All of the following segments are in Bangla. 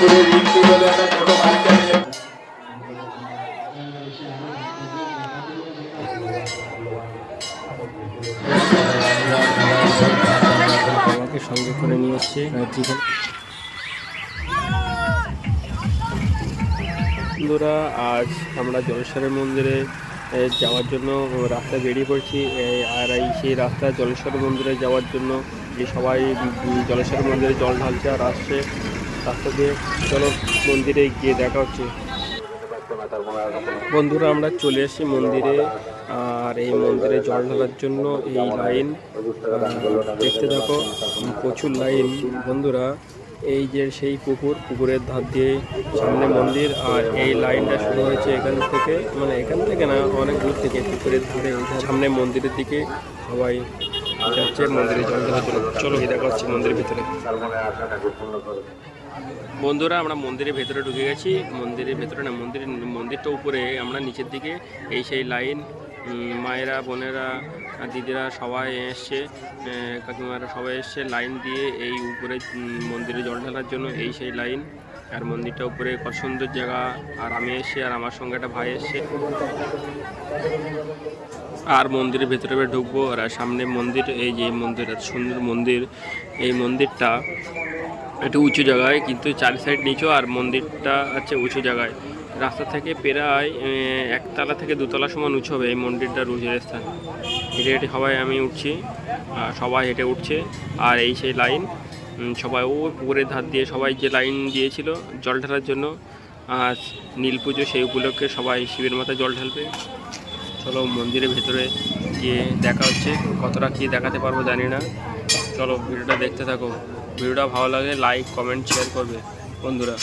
স্কুলের রিক্তি বলে একটা ছোট বাচ্চা নিয়ে সঙ্গে করে নিয়ে এসছে বন্ধুরা, আজ আমরা জলেশ্বরের মন্দিরে যাওয়ার জন্য রাস্তা বেরিয়ে পড়ছি। আর এই সেই রাস্তা জলেশ্বর মন্দিরে যাওয়ার জন্য যে সবাই জলেশ্বর মন্দিরে জল ঢালছে আর আসছে রাস্তা দিয়ে চলো মন্দিরে গিয়ে দেখা হচ্ছে। বন্ধুরা, আমরা চলে এসেছি মন্দিরে। আর এই মন্দিরে জল ঢালার জন্য এই লাইন দেখতে থাকো, প্রচুর লাইন। বন্ধুরা, এই যে সেই পুকুর, পুকুরের ধার দিয়ে সামনে মন্দির, আর এই লাইনটা শুরু হয়েছে এখান থেকে মানে এখান থেকে না, অনেক দূর থেকে পুকুরের ধারে। সামনে মন্দিরের দিকে সবাই মন্দিরে জল ঢালার জন্য চলো মন্দিরের ভিতরে। বন্ধুরা, আমরা মন্দিরের ভেতরে ঢুকে গেছি। মন্দিরের ভেতরে না, মন্দির, মন্দিরটা উপরে, আমরা নিচের দিকে, এই সেই লাইন মায়েরা, বোনেরা, দিদিরা সবাই এসছে কাকিমারা সবাই এসছে, লাইন দিয়ে এই উপরে মন্দিরে জল ঢালার জন্য এই সেই লাইন। আর মন্দিরটা উপরে, কত সুন্দর জায়গা। আর আমি এসছি, আর আমার সঙ্গে একটা ভাই এসছে। আর মন্দিরের ভেতরে ঢুকবো। আর সামনে মন্দির, এই যে মন্দির, এত সুন্দর মন্দির। এই মন্দিরটা একটু উঁচু জায়গায়, কিন্তু চারি সাইড নিচু, আর মন্দিরটা আছে উঁচু জায়গায়। রাস্তা থেকে প্রায় একতলা থেকে দুতলা সমান উঁচু হবে এই মন্দিরটার উঁচুর স্থান। হেঁটে হেঁটে সবাই আমি উঠছি সবাই হেঁটে উঠছে, আর এই সেই লাইন সবাই ও পুকুরের ধার দিয়ে সবাই যে লাইন দিয়েছিল জল ঢালার জন্য আর নীল পুজো সেই উপলক্ষে সবাই শিবের মাথায় জল ঢালবে। চলো মন্দিরের ভেতরে গিয়ে দেখা হচ্ছে, কতটা কী দেখাতে পারব জানি না। চলো ভিডিওটা দেখতে থাকো। ভিডিওটা ভালো লাগে লাইক কমেন্ট শেয়ার করবে বন্ধুরা।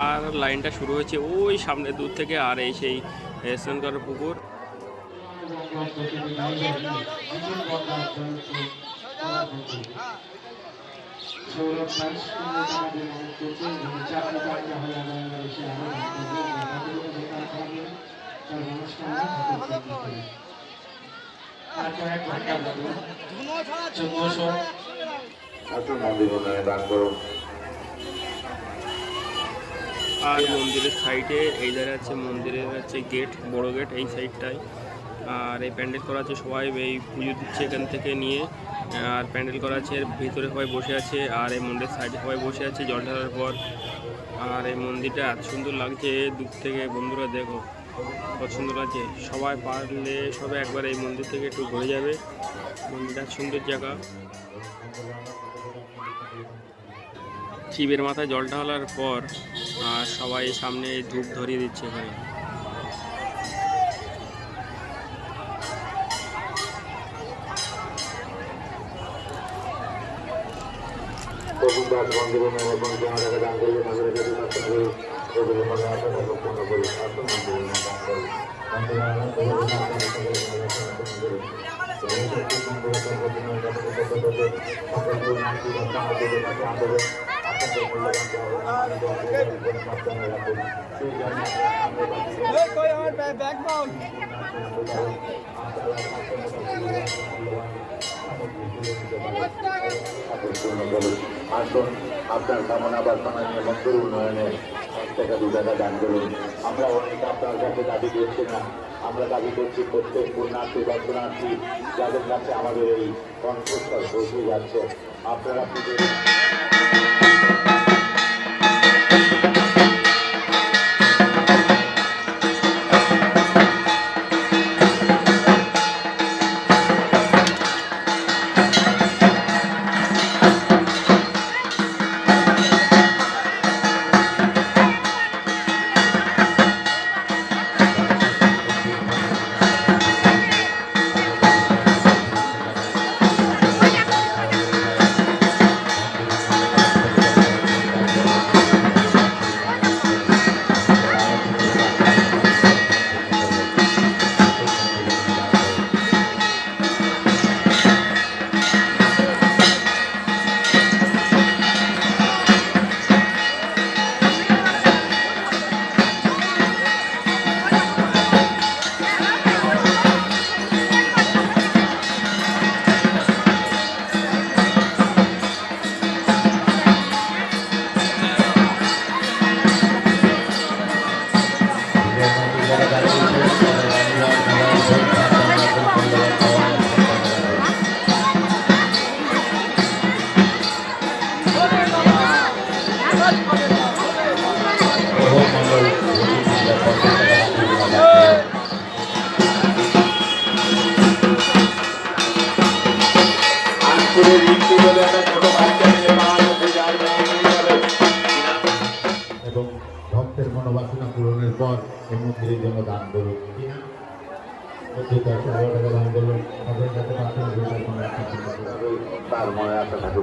আর লাইনটা শুরু হয়েছে ওই সামনে দূর থেকে আর এই সেই স্নানকর পুকুর। আসুন মন্দির উন্নয়নে দান করুন আর মন্দিরের সাইডে এই ধারে আছে মন্দিরের আছে গেট বড় গেট এই সাইডটায় আর এই প্যান্ডেল করা আছে সবাই, এই পুজো দিচ্ছে এখান থেকে নিয়ে। আর প্যান্ডেল করা আছে, ভিতরে সবাই বসে আছে, আর এই মন্দিরের সাইডে সবাই বসে আছে, জল ঢালার পর। আর এই মন্দিরটা এত সুন্দর লাগছে, দূর থেকে বন্ধুরা দেখো সুন্দর লাগছে। সবাই পারলে সবাই একবার এই মন্দির থেকে একটু ঘুরে যাবে। মন্দিরটা সুন্দর জায়গা। শিবের মাথায় জল ঢালার পর সবাই সামনে ধূপ ধরিয়ে দিচ্ছে এখানে। আসুন আপনার কামনা বাসনা নিয়ে মন্দির উন্নয়নে এক টাকা দু টাকা দান করুন আমরা অনেক আপনার কাছে দাবি করছি না আমরা দাবি করছি প্রত্যেক পুণ্যার্থী দর্শনার্থী যাদের কাছে আমাদের এই কণ্ঠস্বর পৌঁছে যাচ্ছে আপনারা পুজোর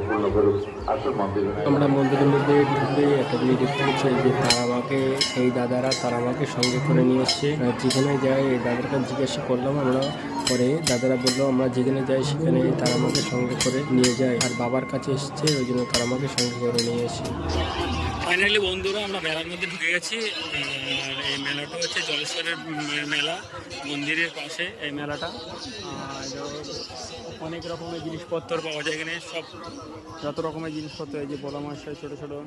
মনে করুন আমরা মন্দিরের মধ্যে ঢুকলে একটা জিনিস দেখতে পাচ্ছি যে তারা আমাকে এই দাদারা তারা আমাকে সঙ্গে করে নিয়ে এসছে। আর যেখানে যাই এই দাদার কাছে জিজ্ঞাসা করলাম আমরা পরে দাদারা বলল আমরা যেখানে যাই সেখানে তারা আমাকে সঙ্গে করে নিয়ে যায়। আর বাবার কাছে এসছে ওই জন্য তারা আমাকে সঙ্গে করে নিয়ে এসে ফাইনালি বন্ধুরা আমরা মেলার মধ্যে ঢুকে গেছি। আর এই মেলাটা হচ্ছে জলেশ্বরের মেলা, মন্দিরের পাশে এই মেলাটা। আর অনেক রকমের জিনিসপত্র পাওয়া যায় এখানে, সব যত রকমের জিনিসপত্র, এই যে বড় মাছ হয় ছোটো ছোটো।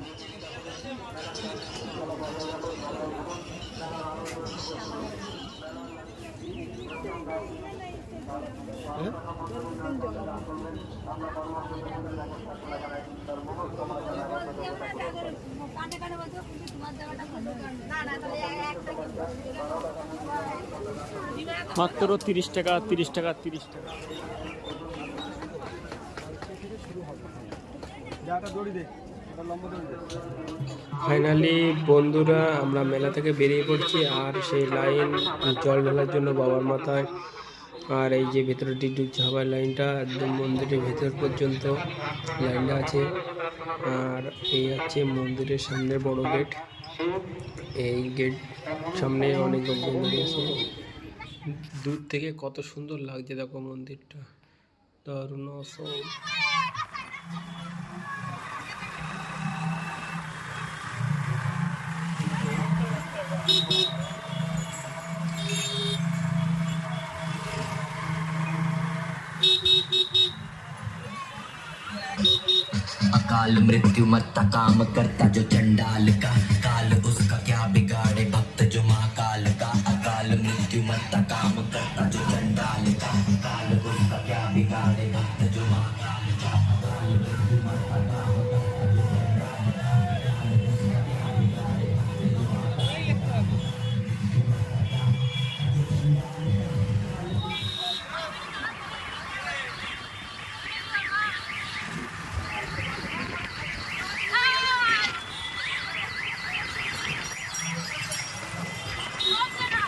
কাটে কাটে বলছো কিন্তু তোমার দেওয়াটা ভালো না না তাহলে একটা মাত্র তিরিশ টাকা তিরিশ টাকা তিরিশ টাকা। ফাইনালি বন্ধুরা, আমরা মেলা থেকে বেরিয়ে পড়ছি আর সেই লাইন জল ঢালার জন্য বাবার মাথায়। আর এই যে ভেতরে ডিডুব ঝাবার লাইনটা, একদম মন্দিরের ভেতর পর্যন্ত লাইনটা আছে। আর এই হচ্ছে মন্দিরের সামনে বড় গেট। এই গেট সামনে অনেক লোকজন আছে দূর থেকে কত সুন্দর লাগছে দেখো মন্দিরটা। দারুণ অসম अकाल मृत्यु मत्ता काम करता जो चंडाल का, काल उसका क्या बिगाड़े, भक्त जो महाकाल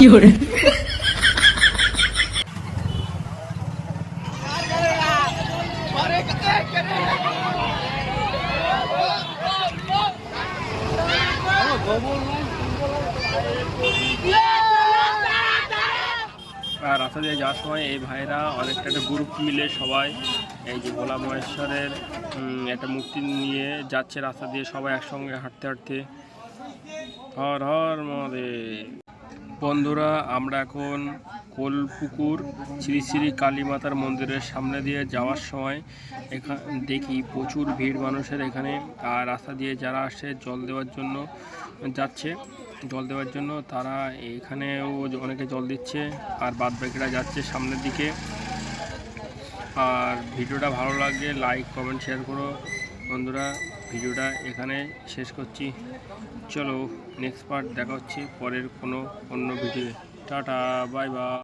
আর রাস্তা দিয়ে যাওয়ার সময় এই ভাইরা অনেকটা একটা গ্রুপ মিলে সবাই, এই যে ভোলা মহেশ্বরের একটা মূর্তি নিয়ে যাচ্ছে রাস্তা দিয়ে সবাই একসঙ্গে হাঁটতে হাঁটতে। হর হর মহাদেব। বন্ধুরা, আমরা এখন কোলপুকুর, শ্রী শ্রী কালী মাতার মন্দিরের সামনে দিয়ে যাওয়ার সময় এখানে দেখি প্রচুর ভিড় মানুষের এখানে, আর রাস্তা দিয়ে যারা আসে জল দেওয়ার জন্য যাচ্ছে, জল দেওয়ার জন্য তারা এখানেও অনেকে জল দিচ্ছে, আর বাদ বাকিরা যাচ্ছে সামনের দিকে। আর ভিডিওটা ভালো লাগলে লাইক কমেন্ট শেয়ার করো। বন্ধুরা ভিডিওটা এখানে শেষ করছি। চলো নেক্সট পার্ট দেখা হচ্ছে পরের কোনো অন্য ভিডিও টাটা বাই বাই